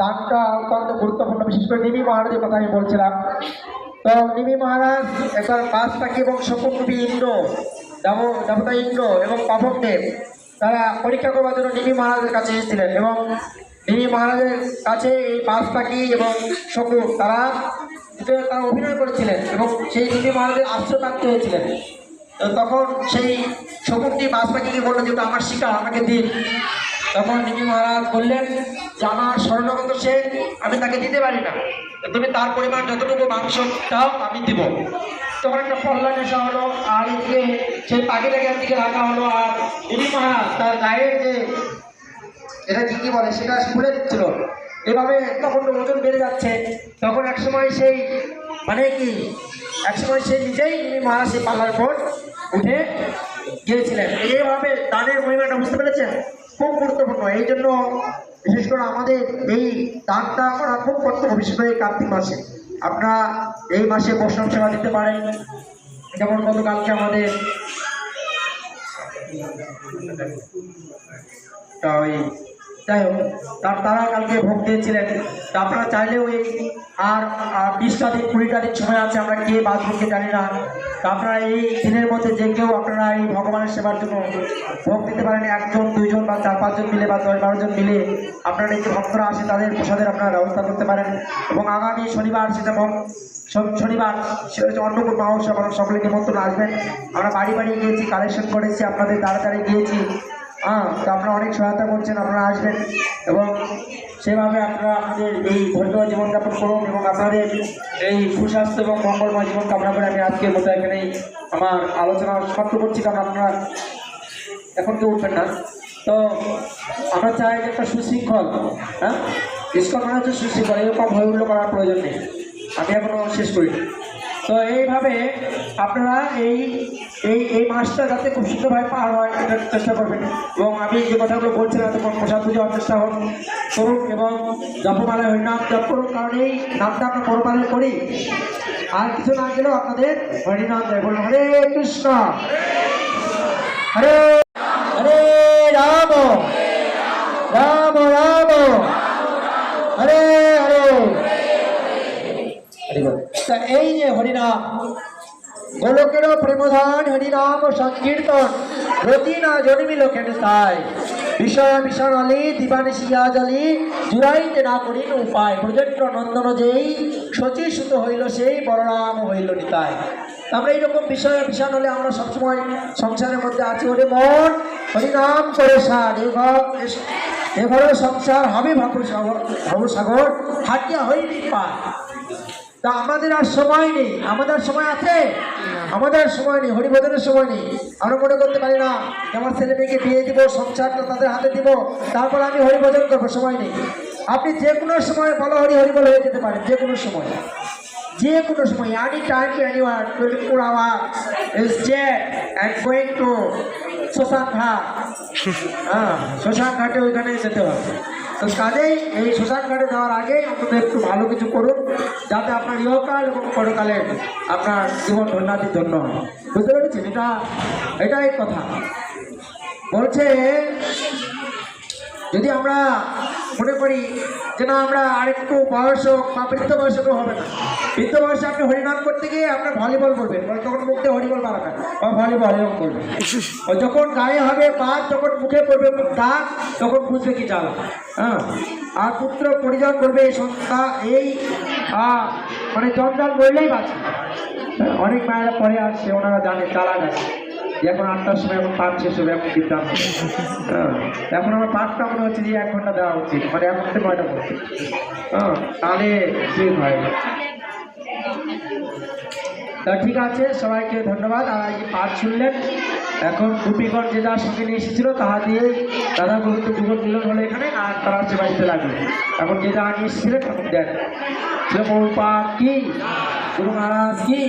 দানটা অত্যন্ত গুরুত্বপূর্ণ, বিশেষ করে নিমি মহারাজের কথা আমি বলছিলাম। তো নিমি মহারাজ একবার পাঁচ পাখি এবং শকুনবী ইন্দ্র, দেব, দেবতা ইন্দ্র এবং পাবক দেব তারা পরীক্ষা করবার জন্য নিমি মহারাজের কাছে এসেছিলেন এবং নিমি মহারাজের কাছে এই পাঁচ পাখি এবং শকুন তারা তারা অভিনয় করেছিলেন এবং সেই নিমি মহারাজের আশ্রয়প্রাপ্ত হয়েছিলেন। তখন সেই শকুনটি পাঁচ পাখিকে বলল যেটা আমার শিকার, আমাকে দিন। তখন নিমি মহারাজ বললেন যে আমার স্বর্ণগত সে, আমি তাকে দিতে পারি না। তুমি তার পরিমাণ যতটুকু মাংস দাও আমি দিব। তখন একটা পল্লা নেশা হলো, আর এদিকে সেই পাখিটাকে একদিকে রাখা হলো, আর নিমি মহারাজ তার গায়ের যে এটা কি বলে, সেটা খুলে দিচ্ছিল। এভাবে তখন ওজন বেড়ে যাচ্ছে। তখন এক সময় সেই মানে কি, এক সময় সে নিজেই নিমি মহারাজ সেই পাল্লার উঠে গিয়েছিলেন। এইভাবে দানের মহিমাটা বুঝতে পেরেছেন? খুব গুরুত্বপূর্ণ। এই জন্য বিশেষ করে আমাদের এই দানটা করা খুব কর্তব্য, বিশেষ করে কার্তিক মাসে। আপনারা এই মাসে বৈষ্ণব সেবা দিতে পারেন। যেমন গতকালকে আমাদের ওই যাই হোক তার তারা কালকে ভোগ দিয়েছিলেন। আপনারা চাইলেও এই আর বিশটা দিন, কুড়িটা দিন সময় আছে, আমরা কে ভোগকে জানি না। আপনারা এই দিনের মধ্যে যে কেউ আপনারা এই ভগবানের সেবার জন্য ভোগ দিতে পারেন, একজন, দুইজন বা চার, পাঁচজন মিলে বা দশ, বারো জন মিলে আপনারা এই ভক্তরা আসে, তাদের প্রসাদের আপনারা ব্যবস্থা করতে পারেন। এবং আগামী শনিবার, সেটা শনিবার, সেটা হচ্ছে অন্নকূট মহোৎসব আমরা সকলে নিমন্ত্রণ আসবেন। আমরা বাড়ি বাড়ি গিয়েছি, কালেকশন করেছি, আপনাদের তাড়াতাড়ি গিয়েছি। হ্যাঁ তো আপনারা অনেক সহায়তা করছেন, আপনারা আসবেন এবং সেভাবে আপনারা আপনাদের এই ধর্মীয় জীবনযাপন করুন এবং আপনাদের এই সুস্বাস্থ্য এবং মঙ্গলময় জীবন কামনা করে আমি আজকের মতো এখানেই আমার আলোচনা সমাপ্ত করছি, কারণ আপনারা এখন কেউ উঠবেন না। তো আমরা চাই যে একটা সুশৃঙ্খল হ্যাঁ? ইস্কন মানে হচ্ছে সুশৃঙ্খল, এরকম হয়ে উল্লো করার প্রয়োজন নেই। আমি এখনও শেষ করিনি। তো এইভাবে আপনারা এই এই এই মাসটা যাতে খুব সুন্দরভাবে পার হয়, এটা চেষ্টা করবেন। এবং আমি যে কথাগুলো বলছিলাম তখন প্রসাদ পুজো চেষ্টা করুন করুন এবং জপমালা হরিনাম জপ করুন কারণ এই নামটা আমরা পরপালন করি। আর কিছু না গেলেও আপনাদের হরিনাম দেয় বলুন। হরে কৃষ্ণ। হরে হরে রাম। রাম রাম। হরে হরে। এই যে হরিনাম গোলকেরও প্রেমধান হরিনাম সংকীর্তন। রতি না জন্মিল কেন তাই বিষয় বিষণ আলি দিবানিশিয়া জলি জুড়াইতে না করিন উপায়। প্রজন্ম নন্দন যেই সুত হইল সেই, বলরাম হইল নিতাই। আমরা এইরকম বিষয় বিষণ হলে আমরা সবসময় সংসারের মধ্যে আছি ওরে মন। হরিনাম করে সার এ ঘর এ ঘরের সংসার হবে ভাবু সাগর ভাবু সাগর হাটিয়া হইনি পায় তা আমাদের আর সময় নেই। আমাদের সময় আছে? আমাদের সময় নেই। হরিভজনের সময় নেই। আমরা মনে করতে পারি না আমার ছেলে মেয়েকে বিয়ে দিব, সংসারটা তাদের হাতে দিব, তারপর আমি হরিভজন করব। সময় নেই। আপনি যে কোনো সময় বলো হরি হরি বলে হয়ে যেতে পারেন যে কোনো সময়। যে কোনো সময় any time to anywhere twenty four hour is jet and going to ghat হ্যাঁ শ্মশান ঘাটে ওইখানে যেতে হবে তো কাজেই এই শ্মশান ঘাটে যাওয়ার আগে অন্তত একটু ভালো কিছু করুন যাতে আপনার ইহকাল এবং পরকালে আপনার জীবন ধন্যাদির জন্য বুঝতে পেরেছেন এটা এটাই কথা বলছে যদি আমরা মনে করি যে না আমরা আরেকটু বয়স হোক বা বৃদ্ধ বয়স হোক হবে না। বৃদ্ধ বয়সে আপনি হরিনাম করতে গিয়ে আপনার ভলিবল করবেন তখন মুখে হরিবল বাড়াবেন, বা ভলিবল এরকম করবেন। যখন গায়ে হবে বাদ যখন মুখে পড়বে ডাক তখন বুঝবে কি চাল হ্যাঁ? আর পুত্র পরিজন করবে এই সন্ধ্যা এই মানে জঞ্জাল বললেই বাঁচে অনেক মায়েরা পরে আসছে, ওনারা জানে চালা গেছে যে এখন আটটার সময় এখন পাঠ শেষ হবে এখন বিদ্যান্ত হ্যাঁ, এখন আমার পাঠটা মনে হচ্ছে যে এক ঘণ্টা দেওয়া উচিত মানে এখন থেকে নয়টা পড়ছে হ্যাঁ তাহলে ঠিক হয়। তা ঠিক আছে সবাইকে ধন্যবাদ। আর যে পাঠ শুনলেন এখন গুপিগণ যে যার সঙ্গে নিয়ে এসেছিল তাহা দিয়ে দাদা গুরুত্ব যুবক মিলন হলো এখানে আর তারা সেবা দিতে লাগবে এখন যে যারা নিয়ে এসেছিলেন তখন দেন। শ্রী কি? গুরু মহারাজ কি?